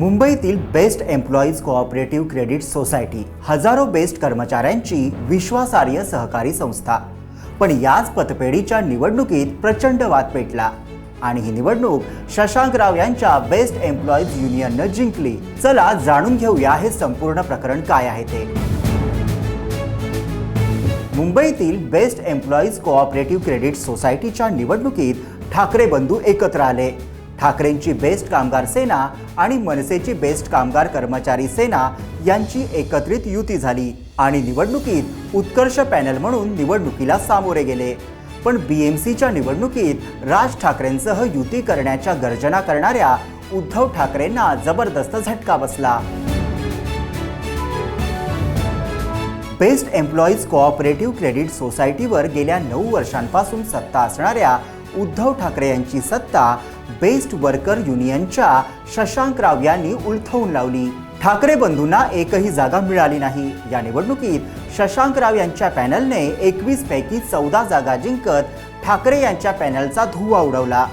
मुंबईतील best employees cooperative credit society हजारो best कर्मचाऱ्यांची विश्वासार्ह सहकारी संस्था. पण याच पतपेढीच्या निवडणुकीत प्रचंड वाद पेटला. आणि ही निवडणूक शशांकराव यांच्या बेस्ट एम्प्लॉईज युनियननं जिंकली. चला जाणून घेऊया हे संपूर्ण प्रकरण काय आहे ते. मुंबईतील बेस्ट एम्प्लॉईज कोऑपरेटिव्ह क्रेडिट सोसायटीच्या निवडणुकीत ठाकरे बंधू एकत्र आले. ठाकरेंची बेस्ट कामगार सेना आणि मनसेची बेस्ट कामगार कर्मचारी सेना यांची एकत्रित युती झाली आणि निवडणुकीत उत्कर्ष पॅनल म्हणून निवडणुकीला सामोरे गेले. पण बी एम सीच्या निवडणुकीत राज ठाकरेंसह युती करण्याच्या गर्जना करणाऱ्या उद्धव ठाकरेंना जबरदस्त झटका बसला. बेस्ट एम्प्लॉईज कोऑपरेटिव्ह क्रेडिट सोसायटीवर गेल्या नऊ वर्षांपासून सत्ता असणाऱ्या उद्धव ठाकरे यांची सत्ता बेस्ट वर्कर युनियनच्या शशांकराव यांनी उलथवून लावली. ठाकरे बंधूंना एकही जागा मिळाली नाही. या निवडणुकीत शशांकराव यांच्या पॅनलने एकवीस पैकी चौदा जागा जिंकत ठाकरे यांच्या पॅनलचा धुवा उडवला.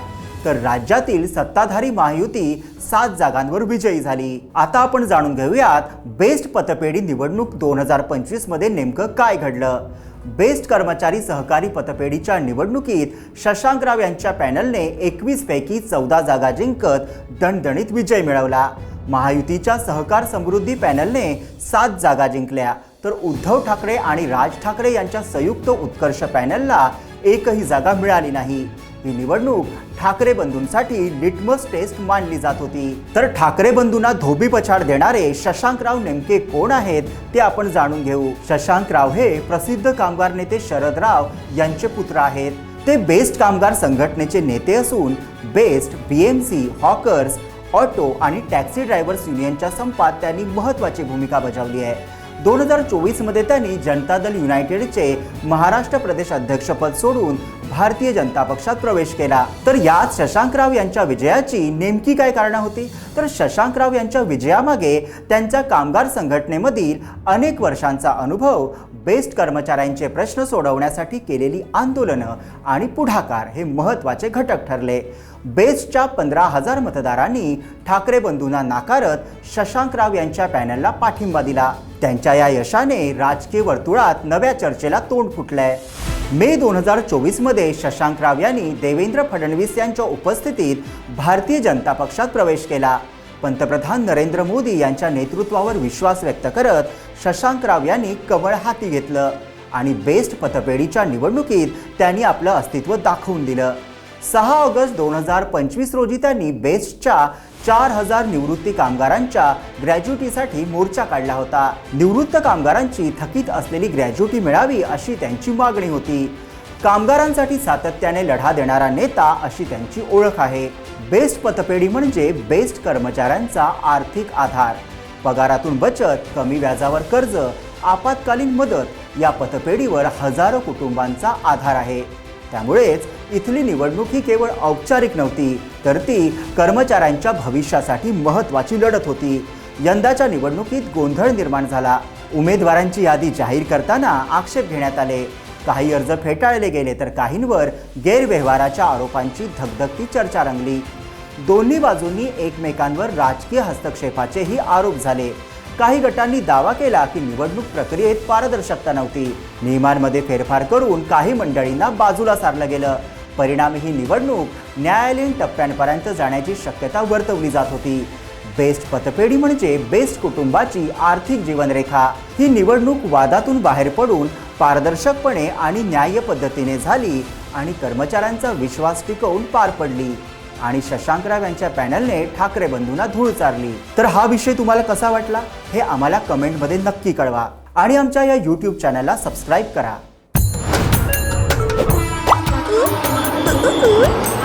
तर राज्यातील सत्ताधारी महायुती सात जागांवर विजयी झाली. आता आपण जाणून घेऊयात बेस्ट पतपेढी निवडणूक दोन हजार पंचवीसमध्ये नेमकं काय घडलं? बेस्ट कर्मचारी सहकारी पतपेढीच्या निवडणुकीत शशांकराव यांच्या पॅनलने एकवीस पैकी चौदा जागा जिंकत दणदणीत विजय मिळवला. महायुतीच्या सहकार समृद्धी पॅनलने सात जागा जिंकल्या. तर उद्धव ठाकरे आणि राज ठाकरे यांच्या संयुक्त उत्कर्ष पॅनलला एकही जागा मिळाली नाही. ही निवडणूक ठाकरे बंधूंसाठी लिटमस टेस्ट मानली जात होती. तर ठाकरे बंधूंना धोबी पछाड देणारे शशांकराव नेमके कोण आहेत ते आपण जाणून घेऊ. शशांकराव हे प्रसिद्ध कामगार नेते शरदराव यांचे पुत्र आहेत. ते बेस्ट कामगार संघटनेचे नेते असून best B M C hawkers auto आणि टॅक्सी ड्रायव्हर्स युनियनच्या संपात त्यांनी महत्त्वाची भूमिका बजावली आहे. दोन हजार चोवीसमध्ये त्यांनी जनता दल युनायटेडचे महाराष्ट्र प्रदेश अध्यक्षपद सोडून भारतीय जनता पक्षात प्रवेश केला. तर यात शशांकराव यांच्या विजयाची नेमकी काय कारणं होती? तर शशांकराव यांच्या विजयामागे त्यांच्या कामगार संघटनेमधील अनेक वर्षांचा अनुभव बेस्ट कर्मचाऱ्यांचे प्रश्न सोडवण्यासाठी केलेली आंदोलनं आणि पुढाकार हे महत्त्वाचे घटक ठरले. बेस्टच्या पंधरा हजार मतदारांनी ठाकरे बंधूंना नाकारत शशांकराव यांच्या पॅनलला पाठिंबा दिला. त्यांच्या या यशाने राजकीय वर्तुळात नव्या चर्चेला तोंड फुटलंय. मे दोन हजार चोवीसमध्ये शशांकराव यांनी देवेंद्र फडणवीस यांच्या उपस्थितीत भारतीय जनता पक्षात प्रवेश केला. पंतप्रधान नरेंद्र मोदी यांच्या नेतृत्वावर विश्वास व्यक्त करत शशांकराव यांनी कमळ हाती घेतलं आणि बेस्ट पतपेढीच्या निवडणुकीत त्यांनी आपलं अस्तित्व दाखवून दिलं. सहा ऑगस्ट दोन हजार पंचवीस रोजी त्यांनी बेस्टच्या चार हजार निवृत्ती कामगारांच्या ग्रॅज्युटीसाठी मोर्चा काढला होता. निवृत्त कामगारांची थकीत असलेली ग्रॅज्युटी मिळावी अशी त्यांची मागणी होती. कामगारांसाठी सातत्याने लढा देणारा नेता अशी त्यांची ओळख आहे. बेस्ट पतपेढी म्हणजे बेस्ट कर्मचाऱ्यांचा आर्थिक आधार. पगारातून बचत कमी व्याजावर कर्ज आपत्कालीन मदत या पतपेढीवर हजारो कुटुंबांचा आधार आहे. त्यामुळेच इथली निवडणूक ही केवळ औपचारिक नव्हती तर ती कर्मचाऱ्यांच्या भविष्यासाठी महत्त्वाची लढत होती. यंदाच्या निवडणुकीत गोंधळ निर्माण झाला. उमेदवारांची यादी जाहीर करताना आक्षेप घेण्यात आले. काही अर्ज फेटाळले गेले तर काहींवर गैरव्यवहाराच्या आरोपांची धगधगती चर्चा रंगली. दोन्ही बाजूंनी एकमेकांवर राजकीय हस्तक्षेपाचेही आरोप झाले. काही गटांनी दावा केला की निवडणूक प्रक्रियेत पारदर्शकता नव्हती. नियमांमध्ये फेरफार करून काही मंडळींना बाजूला सारलं गेलं. परिणामी ही निवडणूक न्यायालयीन टप्प्यांपर्यंत जाण्याची शक्यता वर्तवली जात होती. बेस्ट पतपेढी म्हणजे बेस्ट कुटुंबाची आर्थिक जीवनरेखा. ही निवडणूक वादातून बाहेर पडून पारदर्शकपणे आणि न्याय्य पद्धतीने झाली आणि कर्मचाऱ्यांचा विश्वास टिकवून पार पडली. आणि शशांकराव यांच्या पॅनलने ठाकरे बंधूंना धूळ चारली. तर हा विषय तुम्हाला कसा वाटला? हे आम्हाला कमेंटमध्ये नक्की कळवा. आणि आमच्या या यूट्यूब चॅनलला सबस्क्राईब करा. bự bự bự bự